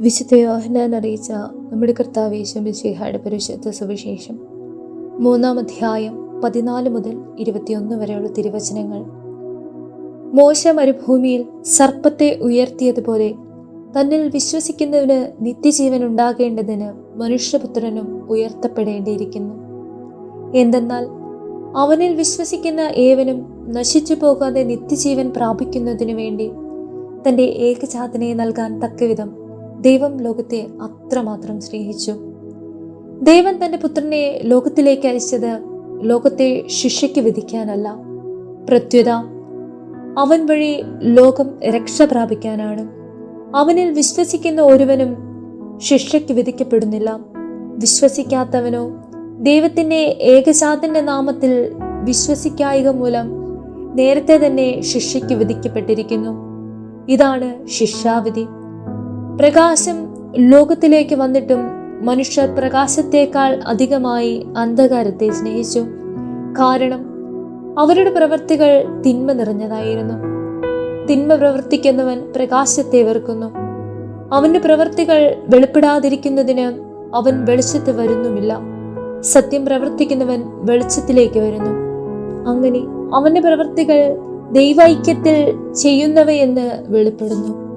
വിശുദ്ധ യോഹനാൻ അറിയിച്ച നമ്മുടെ കർത്താവ് യേശുമിശിഹായുടെ പരിശുദ്ധ സുവിശേഷം. മൂന്നാം അധ്യായം പതിനാല് മുതൽ ഇരുപത്തിയൊന്ന് വരെയുള്ള തിരുവചനങ്ങൾ. മോശ മരുഭൂമിയിൽ സർപ്പത്തെ ഉയർത്തിയതുപോലെ തന്നിൽ വിശ്വസിക്കുന്നവന് നിത്യജീവൻ ഉണ്ടാകേണ്ടതിന് മനുഷ്യപുത്രനും ഉയർത്തപ്പെടേണ്ടിയിരിക്കുന്നു. എന്തെന്നാൽ അവനിൽ വിശ്വസിക്കുന്ന ഏവനും നശിച്ചു പോകാതെ നിത്യജീവൻ പ്രാപിക്കുന്നതിനു വേണ്ടി തന്റെ ഏകജാതനെ നൽകാൻ തക്കവിധം ദൈവം ലോകത്തെ അത്രമാത്രം സ്നേഹിച്ചു. ദൈവം തന്റെ പുത്രനെ ലോകത്തിലേക്ക് അയച്ചത് ലോകത്തെ ശിക്ഷയ്ക്ക് വിധിക്കാനല്ല. പ്രത്യുത അവൻ വഴി ലോകം രക്ഷ പ്രാപിക്കാനാണ്. അവനിൽ വിശ്വസിക്കുന്ന ഒരുവനും ശിക്ഷയ്ക്ക് വിധിക്കപ്പെടുന്നില്ല. വിശ്വസിക്കാത്തവനോ ദൈവത്തിന്റെ ഏകജാതന്റെ നാമത്തിൽ വിശ്വസിക്കായിക മൂലം നേരത്തെ തന്നെ ശിക്ഷയ്ക്ക് വിധിക്കപ്പെട്ടിരിക്കുന്നു. ഇതാണ് ശിക്ഷാവിധി. പ്രകാശം ലോകത്തിലേക്ക് വന്നിട്ടും മനുഷ്യർ പ്രകാശത്തേക്കാൾ അധികമായി അന്ധകാരത്തെ സ്നേഹിച്ചു. കാരണം അവരുടെ പ്രവൃത്തികൾ തിന്മ നിറഞ്ഞതായിരുന്നു. തിന്മ പ്രവർത്തിക്കുന്നവൻ പ്രകാശത്തെ വെറുക്കുന്നു. അവന്റെ പ്രവൃത്തികൾ വെളിപ്പെടാതിരിക്കുന്നതിന് അവൻ വെളിച്ചത്ത് വരുന്നുമില്ല. സത്യം പ്രവർത്തിക്കുന്നവൻ വെളിച്ചത്തിലേക്ക് വരുന്നു. അങ്ങനെ അവന്റെ പ്രവൃത്തികൾ ദൈവൈക്യത്തിൽ ചെയ്യുന്നവയെന്ന് വെളിപ്പെടുന്നു.